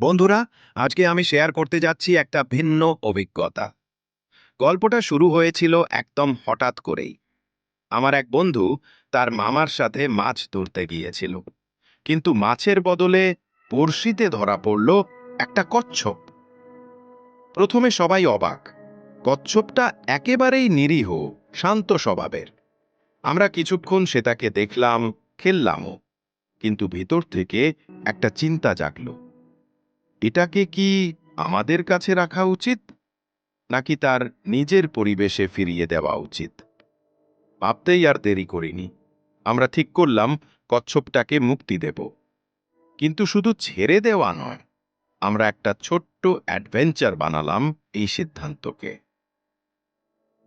বন্ধুরা, আজকে আমি শেয়ার করতে যাচ্ছি একটা ভিন্ন অভিজ্ঞতা। গল্পটা শুরু হয়েছিল একদম হঠাৎ করেই। আমার এক বন্ধু তার মামার সাথে মাছ ধরতে গিয়েছিল। কিন্তু মাছের বদলে বড়শিতে ধরা পড়ল একটা কচ্ছপ। প্রথমে সবাই অবাক। কচ্ছপটা একেবারেই নিরীহ, শান্ত স্বভাবের। আমরা কিছুক্ষণ সেটাকে দেখলাম, খেললামও। কিন্তু ভেতর থেকে একটা চিন্তা জাগলো। এটাকে কি আমাদের কাছে রাখা উচিত? নাকি তার নিজের পরিবেশে ফিরিয়ে দেওয়া উচিত? ভাবতেই আর দেরি করিনি। আমরা ঠিক করলাম, কচ্ছপটাকে মুক্তি দেব। কিন্তু শুধু ছেড়ে দেওয়া নয়, আমরা একটা ছোট্ট অ্যাডভেঞ্চার বানালাম এই সিদ্ধান্তকে।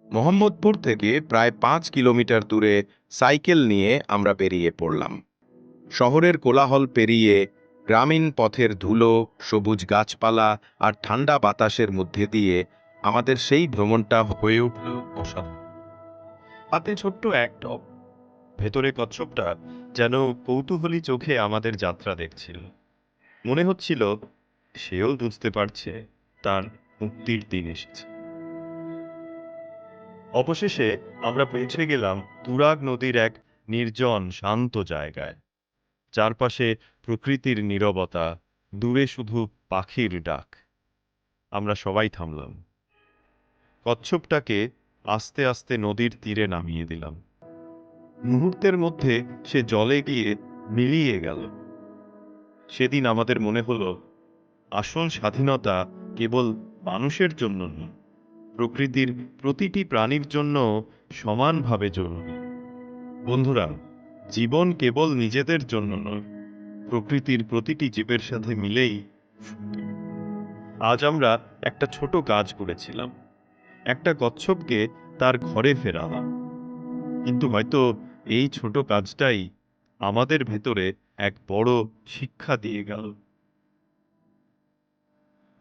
মোহাম্মদপুর থেকে প্রায় পাঁচ কিলোমিটার দূরে সাইকেল নিয়ে আমরা বেরিয়ে পড়লাম। শহরের কোলাহল পেরিয়ে গ্রামীণ পথের ধুলো, সবুজ গাছপালা আর ঠান্ডা বাতাসের মধ্যে দিয়ে আমাদের সেই ভ্রমণটা হয়ে উঠল অসাধারণ। হাতে ছোট্ট এক টব, ভেতরে কচ্ছপটা যেন কৌতূহলী চোখে আমাদের যাত্রা দেখছিল। মনে হচ্ছিল সেও বুঝতে পারছে তার মুক্তির দিন এসেছে। অবশেষে আমরা পৌঁছে গেলাম তুরাগ নদীর এক নির্জন শান্ত জায়গায়। চারপাশে প্রকৃতির নীরবতা, দূরে শুধু পাখির ডাক। আমরা সবাই থামলাম। কচ্ছপটাকে আস্তে আস্তে নদীর তীরে নামিয়ে দিলাম। মুহূর্তের মধ্যে সে জলে গিয়ে মিলিয়ে গেল। সেদিন আমাদের মনে হলো, আসল স্বাধীনতা কেবল মানুষের জন্য নয়, প্রকৃতির প্রতিটি প্রাণীর জন্য সমানভাবে জরুরি। বন্ধুরা জীবন কেবল নিজেদের জন্য নয়, প্রকৃতির প্রতিটি জীবের সাথে মিলেই আজ আমরা একটা ছোট কাজ করেছিলাম। একটা কচ্ছপকে তার ঘরে ফেরালাম। কিন্তু হয়তো এই ছোট কাজটাই আমাদের ভেতরে এক বড় শিক্ষা দিয়ে গেল।